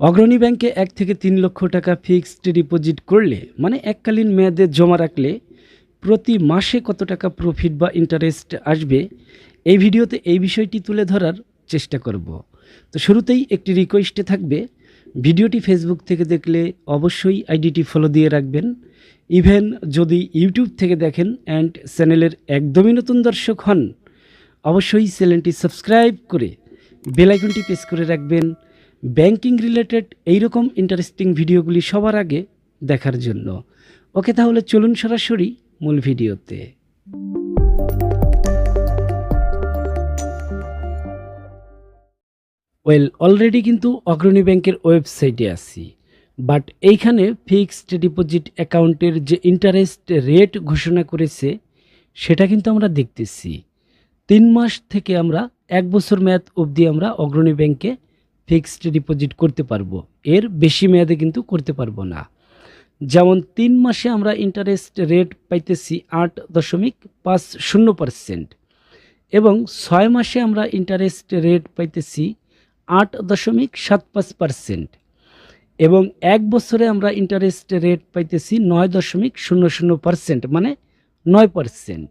অগ্রণী ব্যাংকে এক থেকে তিন লক্ষ টাকা ফিক্সড ডিপোজিট করলে মানে এককালীন মেয়াদে জমা রাখলে, প্রতি মাসে কত টাকা প্রফিট বা ইন্টারেস্ট আসবে, এই ভিডিওতে এই বিষয়টি তুলে ধরার চেষ্টা করব। তো শুরুতেই একটি রিকোয়েস্টে থাকবে, ভিডিওটি ফেসবুক থেকে দেখলে অবশ্যই আইডিটি ফলো দিয়ে রাখবেন। ইভেন যদি ইউটিউব থেকে দেখেন অ্যান্ড চ্যানেলের একদমই নতুন দর্শক হন, অবশ্যই চ্যানেলটি সাবস্ক্রাইব করে বেল আইকনটি প্রেস করে রাখবেন। ব্যাংকিং রিলেটেড এইরকম ইন্টারেস্টিং ভিডিওগুলি সবার আগে দেখার জন্য। ওকে তাহলে চলুন সরাসরি মূল ভিডিওতে। ওয়েল অলরেডি কিন্তু অগ্রণী ব্যাংকের ওয়েবসাইটে আছি। বাট এইখানে ফিক্সড ডিপোজিট অ্যাকাউন্টের যে ইন্টারেস্ট রেট ঘোষণা করেছে, সেটা কিন্তু আমরা দেখতেছি। তিন মাস থেকে আমরা, এক বছর মেয়াদ অবধি আমরা অগ্রণী ব্যাংকে ফিক্সড ডিপোজিট করতে পারব। এর বেশি মেয়াদে কিন্তু করতে পারব না। যেমন তিন মাসে আমরা ইন্টারেস্ট রেট পাইতেছি আট দশমিক পাঁচ শূন্য পার্সেন্ট এবং ছয় মাসে আমরা ইন্টারেস্ট রেট পাইতেছি আট দশমিক সাত পাঁচ পার্সেন্ট এবং এক বছরে আমরা ইন্টারেস্ট রেট পাইতেছি নয় দশমিক শূন্য শূন্য পার্সেন্ট মানে নয় পার্সেন্ট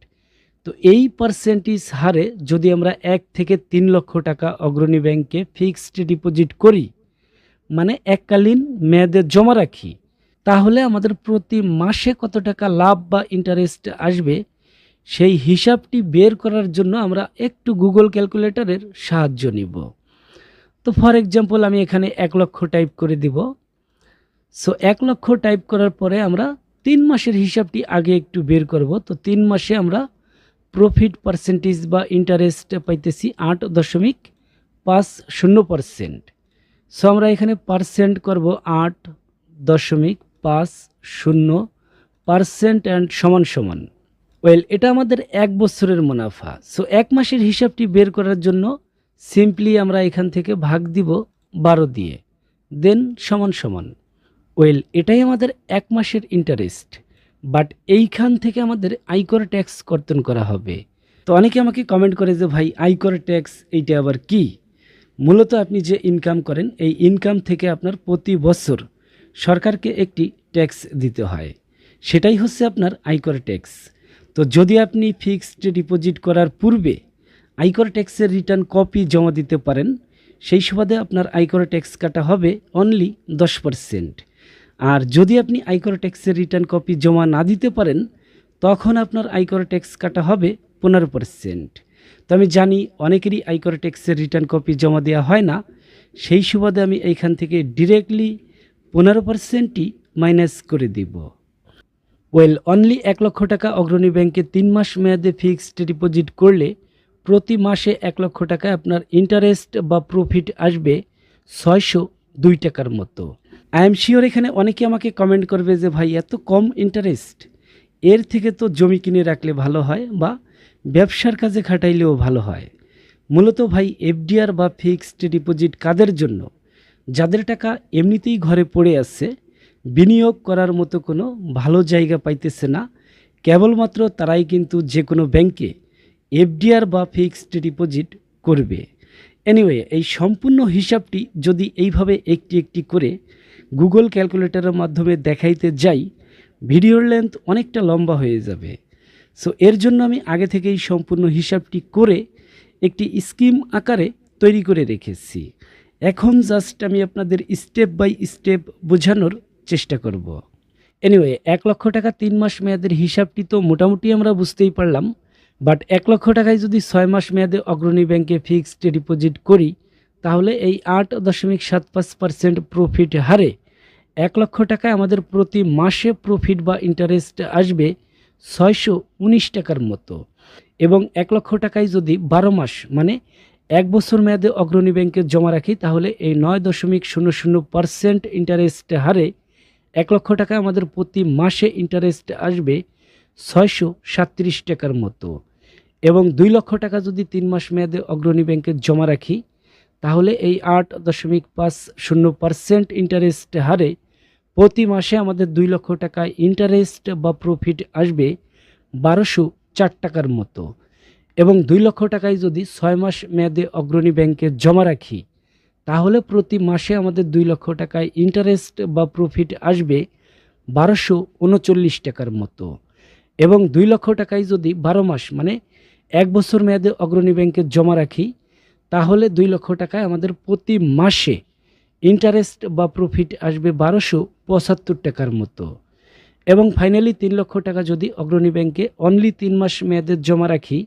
তো এই পার্সেন্টেজ হারে যদি আমরা এক থেকে তিন লক্ষ টাকা অগ্রণী ব্যাংকে ফিক্সড ডিপোজিট করি মানে এককালীন মেয়াদে জমা রাখি, তাহলে আমাদের প্রতি মাসে কত টাকা লাভ বা ইন্টারেস্ট আসবে, সেই হিসাবটি বের করার জন্য আমরা একটু গুগল ক্যালকুলেটরের সাহায্য নিব। তো ফর এক্সাম্পল আমি এখানে এক লক্ষ টাইপ করে দিব। সো এক লক্ষ টাইপ করার পরে আমরা তিন মাসের হিসাবটি আগে একটু বের করব। তো তিন মাসে আমরা প্রফিট পার্সেন্টেজ বা ইন্টারেস্ট পাইতেছি আট দশমিক পাঁচ শূন্য পার্সেন্ট সো আমরা এখানে পার্সেন্ট করব আট দশমিক পাঁচ শূন্য পার্সেন্ট অ্যান্ড সমান সমান। ওয়েল এটা আমাদের এক বছরের মুনাফা। সো এক মাসের হিসাবটি বের করার জন্য সিম্পলি আমরা এখান থেকে ভাগ দিব বারো দিয়ে। দেন সমান সমান। ওয়েল এটাই আমাদের এক মাসের ইন্টারেস্ট বাট এইখান থেকে আমাদের আয়কর ট্যাক্স কর্তন করা হবে। তো অনেকে আমাকে কমেন্ট করে যে, ভাই আয়কর ট্যাক্স এইটা আবার কি? মূলত আপনি যে ইনকাম করেন, এই ইনকাম থেকে আপনার প্রতি বছর সরকারকে একটি ট্যাক্স দিতে হয়। সেটাই হচ্ছে আপনার আয়কর ট্যাক্স তো যদি আপনি ফিক্সড ডিপোজিট করার পূর্বে আয়কর ট্যাক্সের রিটার্ন কপি জমা দিতে পারেন, সেই সুবাদে আপনার আয়কর ট্যাক্স কাটা হবে অনলি দশ পার্সেন্ট আর যদি আপনি আয়কর ট্যাক্সের রিটার্ন কপি জমা না দিতে পারেন, তখন আপনার আয়কর ট্যাক্স কাটা হবে পনেরো পার্সেন্ট। তো আমি জানি অনেকেরই আয়কর ট্যাক্সের রিটার্ন কপি জমা দেওয়া হয় না। সেই সুবাদে আমি এইখান থেকে ডিরেক্টলি পনেরো পার্সেন্টই মাইনাস করে দিব। ওয়েল অনলি এক লক্ষ টাকা অগ্রণী ব্যাংকে তিন মাস মেয়াদে ফিক্সড ডিপোজিট করলে প্রতি মাসে এক লক্ষ টাকা আপনার ইন্টারেস্ট বা প্রফিট আসবে ছয়শো দুই টাকার মতো। আই এম শিওর এখানে অনেকে আমাকে কমেন্ট করবে যে, ভাই, এত কম ইন্টারেস্ট এর থেকে তো জমি কিনে রাখলে ভালো হয় বা ব্যবসার কাজে খাটাইলেও ভালো হয়। মূলত ভাই এফডিআর বা ফিক্সড ডিপোজিট কাদের জন্য? যাদের টাকা এমনিতেই ঘরে পড়ে আছে, বিনিয়োগ করার মতো কোনো ভালো জায়গা পাইতেছে না। কেবলমাত্র তারাই কিন্তু যে কোনো ব্যাংকে এফডিআর বা ফিক্সড ডিপোজিট করবে। এনিওয়ে এই সম্পূর্ণ হিসাবটি যদি এইভাবে একটি একটি করে গুগল ক্যালকুলেটরের মাধ্যমে দেখাইতে যাই, ভিডিওর লেন্থ অনেকটা লম্বা হয়ে যাবে। সো এর জন্য আমি আগে থেকেই সম্পূর্ণ হিসাবটি করে একটি স্কিম আকারে তৈরি করে রেখেছি। এখন জাস্ট আমি আপনাদের স্টেপ বাই স্টেপ বোঝানোর চেষ্টা করব। এনিওয়ে এক লক্ষ টাকা তিন মাস মেয়াদের হিসাবটি তো মোটামুটি আমরা বুঝতেই পারলাম বাট এক লক্ষ টাকায় যদি ছয় মাস মেয়াদে অগ্রণী ব্যাংকে ফিক্সড ডিপোজিট করি তাহলে এই আট দশমিক সাত পাঁচ পার্সেন্ট প্রফিট হারে এক লক্ষ টাকায় আমাদের প্রতি মাসে প্রফিট বা ইন্টারেস্ট আসবে ছয়শো উনিশ টাকার মতো। এবং এক লক্ষ টাকায় যদি বারো মাস মানে এক বছর মেয়াদে অগ্রণী ব্যাংকে জমা রাখি, তাহলে এই নয় দশমিক শূন্য শূন্য পার্সেন্ট ইন্টারেস্ট হারে এক লক্ষ টাকায় আমাদের প্রতি মাসে ইন্টারেস্ট আসবে ছয়শো সাতত্রিশ টাকার মতো। এবং দুই লক্ষ টাকা যদি তিন মাস মেয়াদে অগ্রণী ব্যাংকে জমা রাখি তাহলে এই আট দশমিক পাঁচ শূন্য পার্সেন্ট ইন্টারেস্ট হারে প্রতি মাসে আমাদের দুই লক্ষ টাকা ইন্টারেস্ট বা প্রফিট আসবে বারোশো চার টাকার মতো। এবং দুই লক্ষ টাকায় যদি ছয় মাস মেয়াদে অগ্রণী ব্যাংকে জমা রাখি, তাহলে প্রতি মাসে আমাদের দুই লক্ষ টাকায় ইন্টারেস্ট বা প্রফিট আসবে বারোশো উনচল্লিশ টাকার মতো। এবং দুই লক্ষ টাকায় যদি বারো মাস মানে এক বছর মেয়াদে অগ্রণী ব্যাংকে জমা রাখি তাহলে দুই লক্ষ টাকায় আমাদের প্রতি মাসে ইন্টারেস্ট বা প্রফিট আসবে বারোশো পঁচাত্তর টাকার মতো। এবং ফাইনালি তিন লক্ষ টাকা যদি অগ্রণী ব্যাংকে অনলি তিন মাস মেয়াদে জমা রাখি,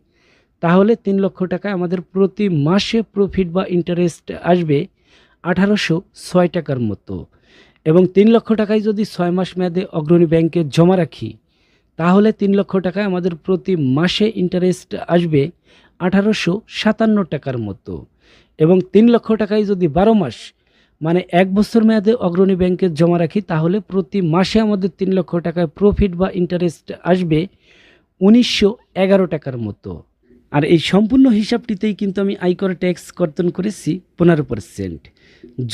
তাহলে তিন লক্ষ টাকায় আমাদের প্রতি মাসে প্রফিট বা ইন্টারেস্ট আসবে আঠারোশো ছয় টাকার মতো। এবং তিন লক্ষ টাকায় যদি ছয় মাস মেয়াদে অগ্রণী ব্যাংকে জমা রাখি, তাহলে তিন লক্ষ টাকায় আমাদের প্রতি মাসে ইন্টারেস্ট আসবে আঠারোশো সাতান্ন টাকার মতো। এবং তিন লক্ষ টাকায় যদি বারো মাস মানে এক বছর মেয়াদে অগ্রণী ব্যাংকে জমা রাখি, তাহলে প্রতি মাসে আমাদের তিন লক্ষ টাকায় প্রফিট বা ইন্টারেস্ট আসবে উনিশশো এগারো টাকার মতো। আর এই সম্পূর্ণ হিসাবটিতেই কিন্তু আমি আয়কর ট্যাক্স কর্তন করেছি পনেরো পার্সেন্ট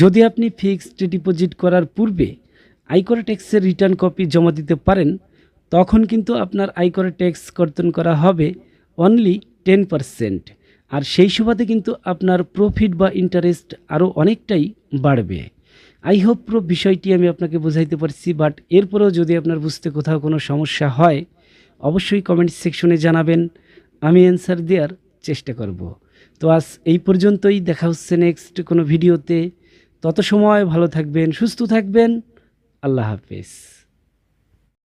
যদি আপনি ফিক্সড ডিপোজিট করার পূর্বে আয়কর ট্যাক্সের রিটার্ন কপি জমা দিতে পারেন, তখন কিন্তু আপনার আয়কর ট্যাক্স কর্তন করা হবে অনলি টেন পার্সেন্ট আর সেই সুবাদে কিন্তু আপনার প্রফিট বা ইন্টারেস্ট আরও অনেকটাই বাড়বে। আই হোপ প্রো বিষয়টি আমি আপনাকে বোঝাইতে পারছি বাট এরপরেও যদি আপনার বুঝতে কোথাও কোনো সমস্যা হয়, অবশ্যই কমেন্ট সেকশনে জানাবেন। আমি অ্যান্সার দেওয়ার চেষ্টা করব। তো আজ এই পর্যন্তই, দেখা হচ্ছে নেক্সট কোনো ভিডিওতে। তত সময় ভালো থাকবেন, সুস্থ থাকবেন। আল্লাহ হাফেজ।